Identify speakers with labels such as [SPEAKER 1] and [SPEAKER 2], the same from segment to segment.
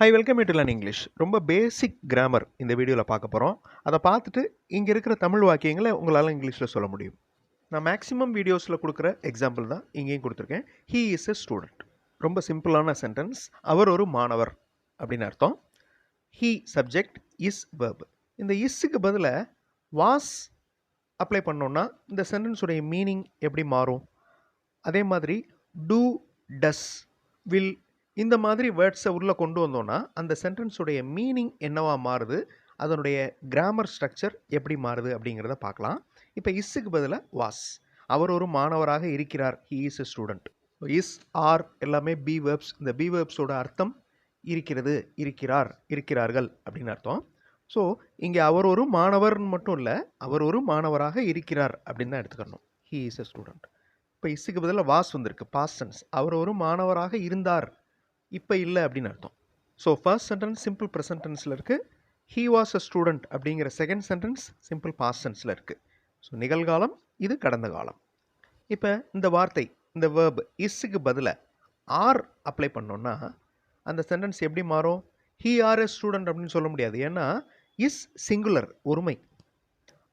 [SPEAKER 1] Hi welcome to learn English ரொம்ப basic grammar இந்த வீடியோவில் பார்க்க போகிறோம் அதை பார்த்துட்டு இங்கே இருக்கிற தமிழ் வாக்கியங்களை உங்களால் இங்கிலீஷில் சொல்ல முடியும். நான் மேக்ஸிமம் வீடியோஸில் கொடுக்குற எக்ஸாம்பிள் தான் இங்கேயும் கொடுத்துருக்கேன். ஹீ இஸ் எ ஸ்டூடெண்ட் ரொம்ப சிம்பிளான சென்டென்ஸ் அவர் ஒரு மாணவர் அப்படின்னு அர்த்தம். ஹீ சப்ஜெக்ட் இஸ் வேர்ப் இந்த இஸ்ஸுக்கு பதிலாக வாஸ் அப்ளை பண்ணோன்னா இந்த சென்டென்ஸுடைய மீனிங் எப்படி மாறும்? அதே மாதிரி டூ டஸ் வில் இந்த மாதிரி வேர்ட்ஸை உள்ளே கொண்டு வந்தோன்னா அந்த சென்டென்ஸுடைய மீனிங் என்னவா மாறுது? அதனுடைய கிராமர் ஸ்ட்ரக்சர் எப்படி மாறுது அப்படிங்கிறத பார்க்கலாம். இப்போ இஸ்ஸுக்கு பதிலாக வாஸ் அவர் ஒரு மாணவராக இருக்கிறார். He is a student is are எல்லாமே பி வேர்ப்ஸ் இந்த பி வேர்ப்ஸோட அர்த்தம் இருக்கிறது இருக்கிறார் இருக்கிறார்கள் அப்படின்னு அர்த்தம். ஸோ இங்கே அவர் ஒரு மாணவர்னு மட்டும் இல்லை அவர் ஒரு மாணவராக இருக்கிறார் அப்படின்னு தான் எடுத்துக்கணும். ஹி இஸ் எ ஸ்டூடெண்ட் இப்போ இஸ்ஸுக்கு பதிலாக வாஸ் வந்திருக்கு. பாஸ்டன்ஸ் அவர் ஒரு மாணவராக இருந்தார். இப்போ இல்லை அப்படின்னு அர்த்தம். ஸோ ஃபர்ஸ்ட் சென்டென்ஸ் சிம்பிள் ப்ரெசன்டென்ஸில் இருக்குது ஹீ வாஸ் அ ஸ்டூடெண்ட் அப்படிங்கிற செகண்ட் சென்டென்ஸ் சிம்பிள் பாஸ்ட் சென்ஸில் இருக்குது ஸோ நிகழ்காலம் இது கடந்த காலம். இப்போ இந்த வார்த்தை இந்த வேர்ப் இஸ்ஸுக்கு பதிலாக ஆர் அப்ளை பண்ணோன்னா அந்த சென்டென்ஸ் எப்படி மாறும்? ஹீ ஆர் எ ஸ்டூடெண்ட் அப்படின்னு சொல்ல முடியாது. ஏன்னா இஸ் சிங்குலர் ஒருமை.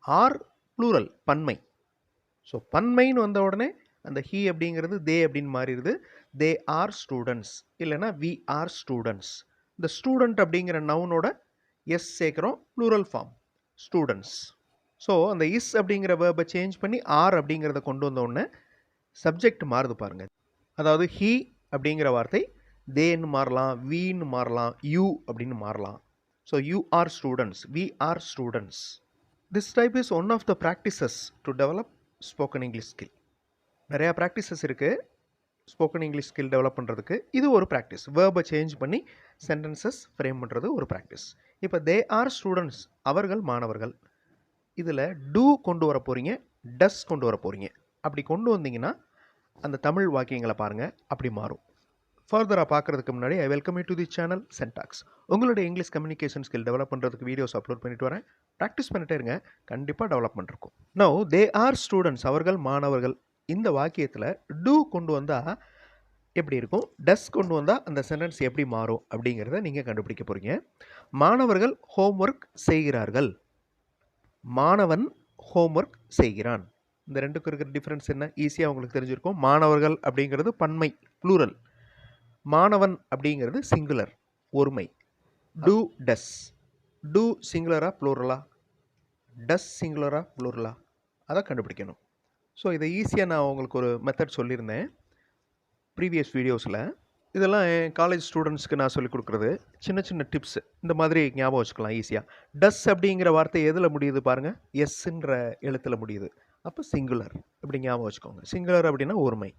[SPEAKER 1] ஆர் ப்ளூரல் பன்மை. ஸோ பன்மைன்னு வந்த உடனே அந்த ஹீ அப்படிங்கிறது தே அப்படின்னு மாறிடுது. தே ஆர் ஸ்டூடெண்ட்ஸ் இல்லைன்னா வி ஆர் ஸ்டூடெண்ட்ஸ் இந்த ஸ்டூடெண்ட் அப்படிங்கிற நவுனோட எஸ் சேர்க்குறோம் ப்ளூரல் ஃபார்ம் ஸ்டூடெண்ட்ஸ் ஸோ அந்த இஸ் அப்படிங்கிற வேர்பை சேஞ்ச் பண்ணி ஆர் அப்படிங்கிறத கொண்டு வந்த உடனே சப்ஜெக்ட் மாறுது பாருங்க. அதாவது ஹீ அப்படிங்கிற வார்த்தை தேன்னு மாறலாம் வீன்னு மாறலாம் யூ அப்படின்னு மாறலாம். So you are students we are students this type is one of the practices to develop spoken English skill நிறையா ப்ராக்டிசஸ் இருக்குது ஸ்போக்கன் இங்கிலீஷ் ஸ்கில் டெவலப் பண்ணுறதுக்கு இது ஒரு ப்ராக்டிஸ் வேர்பை சேஞ்ச் பண்ணி சென்டென்சஸ் ஃப்ரேம் பண்ணுறது ஒரு ப்ராக்டிஸ் இப்போ தே ஆர் ஸ்டூடெண்ட்ஸ் அவர்கள் மாணவர்கள். இதில் டூ கொண்டு வர போகிறீங்க டஸ் கொண்டு வர போகிறீங்க அப்படி கொண்டு வந்தீங்கன்னா அந்த தமிழ் வாக்கியங்களை பாருங்கள் அப்படி மாறும். ஃபர்தராக பார்க்குறதுக்கு முன்னாடி I welcome you to the channel சென்டாக்ஸ் உங்களுடைய இங்கிலீஷ் கம்யூனிகேஷன் ஸ்கில் டெவலப் பண்ணுறதுக்கு வீடியோஸ் அப்லோட் பண்ணிட்டு வரேன். ப்ராக்டிஸ் பண்ணிட்டே இருங்க. கண்டிப்பாக டெவலப்மெண்ட் இருக்கும். நோ தே ஆர் ஸ்டூடெண்ட்ஸ் அவர்கள் மாணவர்கள். இந்த வாக்கியத்தில் டூ கொண்டு வந்தால் எப்படி இருக்கும்? டஸ் கொண்டு வந்தால் அந்த சென்டென்ஸ் எப்படி மாறும் அப்படிங்கிறத நீங்கள் கண்டுபிடிக்க போகிறீங்க மாணவர்கள் ஹோம்ஒர்க் செய்கிறார்கள். மாணவன் ஹோம்ஒர்க் செய்கிறான். இந்த ரெண்டுக்கும் இருக்கிற டிஃப்ரென்ஸ் என்ன? ஈஸியாக உங்களுக்கு தெரிஞ்சிருக்கும். மாணவர்கள் அப்படிங்கிறது பன்மை ப்ளூரல் மாணவன் அப்படிங்கிறது சிங்குலர் ஒருமை. டூ டஸ் டூ சிங்குலரா ப்ளூரலா டஸ் சிங்குலரா ப்ளூரலா அதை கண்டுபிடிக்கணும். ஸோ இதை ஈஸியாக நான் உங்களுக்கு ஒரு மெத்தட் சொல்லியிருந்தேன். ப்ரீவியஸ் வீடியோஸில் இதெல்லாம் என் காலேஜ் ஸ்டூடெண்ட்ஸ்க்கு நான் சொல்லிக் கொடுக்குறது. சின்ன சின்ன டிப்ஸ் இந்த மாதிரி ஞாபகம் வச்சுக்கலாம் ஈஸியாக டஸ் அப்படிங்கிற வார்த்தை எதில் முடியுது பாருங்கள் எஸ்ன்ற எழுத்தில் முடியுது. அப்போ சிங்குலர் இப்படி ஞாபகம் வச்சுக்கோங்க. சிங்குலர் அப்படின்னா ஒருமை.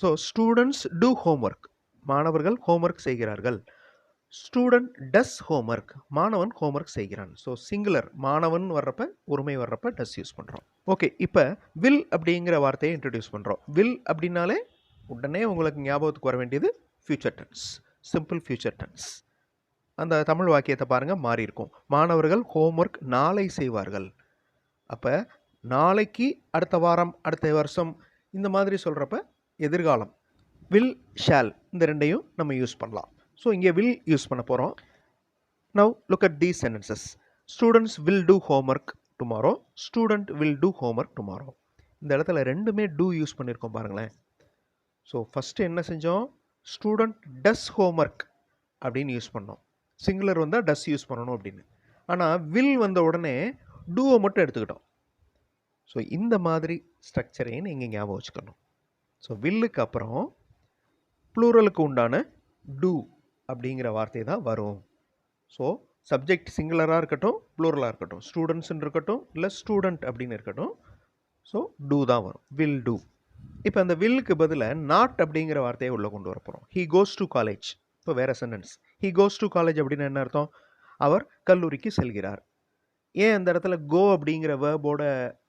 [SPEAKER 1] ஸோ ஸ்டூடெண்ட்ஸ் டூ ஹோம்ஒர்க் மாணவர்கள் ஹோம்ஒர்க் செய்கிறார்கள். ஸ்டூடெண்ட் டஸ் ஹோம்ஒர்க் மாணவன் ஹோம்ஒர்க் செய்கிறான். ஸோ சிங்குலர் மாணவன் வர்றப்ப ஒருமை வர்றப்ப டஸ் யூஸ் பண்ணுறோம் ஓகே இப்போ வில் அப்படிங்கிற வார்த்தையை இன்ட்ரடியூஸ் பண்ணுறோம் வில் அப்படின்னாலே உடனே உங்களுக்கு ஞாபகத்துக்கு வர வேண்டியது future tense simple future tense அந்த தமிழ் வாக்கியத்தை பாருங்கள் மாறி இருக்கும். மாணவர்கள் ஹோம்ஒர்க் நாளை செய்வார்கள். அப்போ நாளைக்கு அடுத்த வாரம் அடுத்த வருஷம் இந்த மாதிரி சொல்கிறப்ப எதிர்காலம். வில் ஷால் இந்த ரெண்டையும் நம்ம யூஸ் பண்ணலாம். ஸோ இங்கே வில் யூஸ் பண்ண போகிறோம் now look at these sentences students will do homework tomorrow student will do homework tomorrow இந்த இடத்துல ரெண்டுமே டூ யூஸ் பண்ணியிருக்கோம் பாருங்களேன். ஸோ ஃபஸ்ட்டு என்ன செஞ்சோம்? ஸ்டூடெண்ட் டஸ் ஹோம்ஒர்க் அப்படின்னு யூஸ் பண்ணோம். சிங்குலர் வந்தால் டஸ் யூஸ் பண்ணணும் அப்படின்னு. ஆனால் வில் வந்த உடனே டூவை மட்டும் எடுத்துக்கிட்டோம். ஸோ இந்த மாதிரி ஸ்ட்ரக்சரையும் நீங்கள் ஞாபகம் வச்சுக்கணும். ஸோ வில்லுக்கு அப்புறம் ப்ளூரலுக்கு உண்டான டூ அப்படிங்கிற வார்த்தை தான் வரும். ஸோ சப்ஜெக்ட் சிங்குலராக இருக்கட்டும் ப்ளூரலாக இருக்கட்டும் ஸ்டூடெண்ட்ஸ்ன்னு இருக்கட்டும் இல்லை ஸ்டூடெண்ட் அப்படின்னு இருக்கட்டும் ஸோ டூ தான் வரும். வில் டூ இப்போ அந்த வில்லுக்கு பதிலாக நாட் அப்படிங்கிற வார்த்தையை உள்ளே கொண்டு வர போகிறோம் ஹீ கோஸ் டு காலேஜ் இப்போ வேறு sentence he goes to college அப்படின்னு என்ன அர்த்தம்? அவர் கல்லூரிக்கு செல்கிறார். ஏன் அந்த இடத்துல கோ அப்படிங்கிற வேர்போட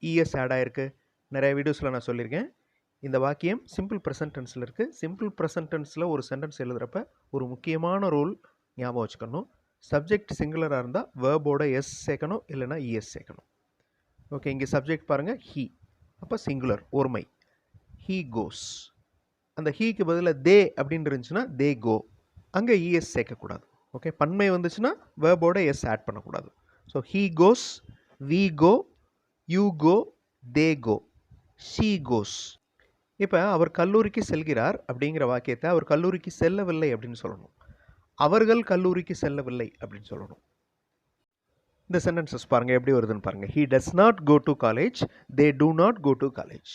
[SPEAKER 1] இஎஸ் ஆட் ஆயிருக்கு? நிறைய வீடியோஸில் நான் சொல்லியிருக்கேன். இந்த வாக்கியம் சிம்பிள் ப்ரெசன்ட் டென்ஸில் இருக்குது சிம்பிள் ப்ரெசன்ட் டென்ஸில் ஒரு சென்டென்ஸ் எழுதுகிறப்ப ஒரு முக்கியமான ரூல் ஞாபகம் வச்சுக்கணும். சப்ஜெக்ட் சிங்குலராக இருந்தால் வேர்போட எஸ் சேர்க்கணும் இல்லைனா இஎஸ் சேர்க்கணும். ஓகே இங்கே சப்ஜெக்ட் பாருங்கள் ஹீ அப்போ சிங்குலர் ஒருமை. ஹீ கோஸ் அந்த ஹீக்கு பதிலாக தே அப்படின்னு இருந்துச்சுன்னா தே கோ அங்கே இஎஸ் சேர்க்கக்கூடாது. ஓகே பன்மை வந்துச்சுன்னா வேர்போட எஸ் ஆட் பண்ணக்கூடாது. So he goes we go you go they go she goes இப்போ அவர் கல்லூரிக்கு செல்கிறார் அப்படிங்கிற வாக்கியத்தை அவர் கல்லூரிக்கு செல்லவில்லை அப்படின்னு சொல்லணும். அவர்கள் கல்லூரிக்கு செல்லவில்லை அப்படின்னு சொல்லணும். இந்த சென்டென்சஸ் பாருங்கள் எப்படி வருதுன்னு பாருங்கள் he does not go to college they do not go to college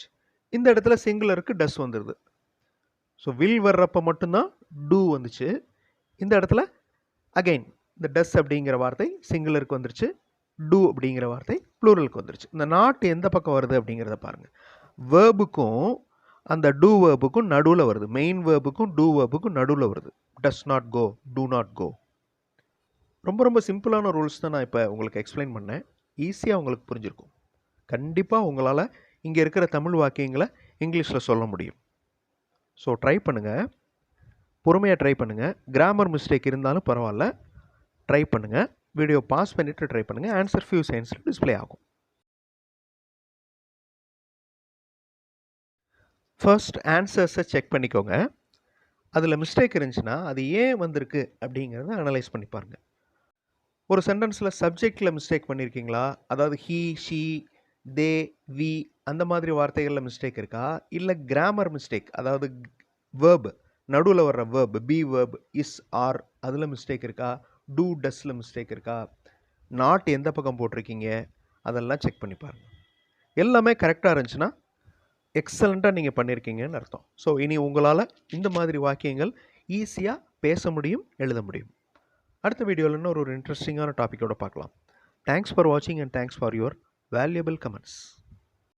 [SPEAKER 1] இந்த இடத்துல சிங்குலருக்கு டஸ் வந்துடுது ஸோ வில் வர்றப்ப மட்டும்தான் டூ வந்துச்சு. இந்த இடத்துல அகைன் இந்த டஸ் அப்படிங்கிற வார்த்தை சிங்குலருக்கு வந்துருச்சு. டூ அப்படிங்கிற வார்த்தை ப்ளூரலுக்கு வந்துருச்சு. இந்த நாட் எந்த பக்கம் வருது அப்படிங்கிறத பாருங்கள் வேர்புக்கும் அந்த டூ வேர்புக்கும் நடுவில் வருது. மெயின் வேர்புக்கும் டூ வேர்புக்கும் நடுவில் வருது. Does not go do not go ரொம்ப ரொம்ப சிம்பிளான ரூல்ஸ் தான் நான் இப்போ உங்களுக்கு எக்ஸ்பிளைன் பண்ணேன். ஈஸியாக உங்களுக்கு புரிஞ்சிருக்கும். கண்டிப்பாக உங்களால் இங்கே இருக்கிற தமிழ் வாக்கியங்களை இங்கிலீஷில் சொல்ல முடியும். ஸோ ட்ரை பண்ணுங்கள் பொறுமையாக ட்ரை பண்ணுங்கள் கிராமர் மிஸ்டேக் இருந்தாலும் பரவாயில்ல. ட்ரை பண்ணுங்கள் வீடியோ பாஸ் பண்ணிவிட்டு ட்ரை பண்ணுங்கள் ஆன்சர் ஃபியூ சயின்ஸில் டிஸ்ப்ளே ஆகும். ஃபர்ஸ்ட் ஆன்சர்ஸை செக் பண்ணிக்கோங்க. அதில் மிஸ்டேக் இருந்துச்சுன்னா அது ஏன் வந்திருக்கு அப்படிங்கிறத அனலைஸ் பண்ணி பாருங்க. ஒரு சென்டென்ஸில் சப்ஜெக்டில் மிஸ்டேக் பண்ணியிருக்கீங்களா அதாவது ஹீ ஷீ தே வி அந்த மாதிரி வார்த்தைகளில் மிஸ்டேக் இருக்கா? இல்லை கிராமர் மிஸ்டேக் அதாவது வேர்பு நடுவில் வர்ற verb be verb is are அதில் மிஸ்டேக் இருக்கா? டூ டஸ்ஸில் மிஸ்டேக் இருக்கா? நாட் எந்த பக்கம் போட்டிருக்கீங்க? அதெல்லாம் செக் பண்ணி பாருங்கள் எல்லாமே கரெக்டாக இருந்துச்சுன்னா எக்ஸலண்ட்டாக நீங்கள் பண்ணியிருக்கீங்கன்னு அர்த்தம். ஸோ இனி உங்களால் இந்த மாதிரி வாக்கியங்கள் ஈஸியாக பேச முடியும் எழுத முடியும். அடுத்த வீடியோவில் இன்னொரு ஒரு இன்ட்ரெஸ்டிங்கான டாப்பிக்கோடு பார்க்கலாம். தேங்க்ஸ் ஃபார் வாட்சிங் and thanks for your valuable comments